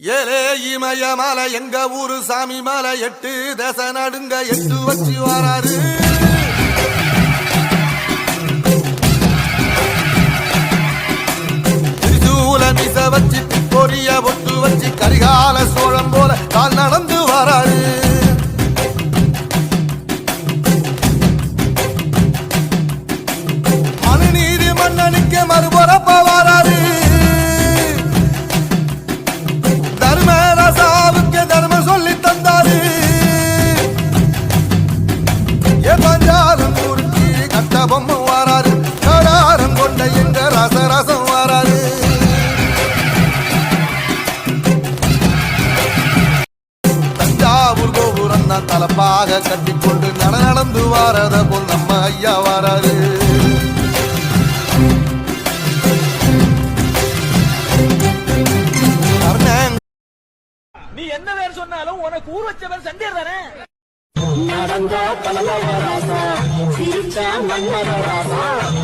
ஏலே இமய மலை எங்க ஊரு சாமி மலை எட்டு தச நடுங்க எட்டு வச்சு வராரு. திரிசூல மிச வச்சு பொரிய ஒட்டு வச்சு கரிகால சோழம் போல கால் நடந்து கட்ட பொம்மை வாராரு கடாரம் கொண்ட எங்க ரசரசம் வாராரு தஞ்சாவூர் கோபுரம் தான் தலப்பாக கட்டிக்கொண்டு நட நடந்து வாரத போல் நம்ம ஐயா வாராரு கர்ணன் நீ என்ன பேர் சொன்னாலும் உனக்கு ஊர் வச்சவன் சண்டே தானே? நடந்த தலைவராசா Raja Mangala Rasa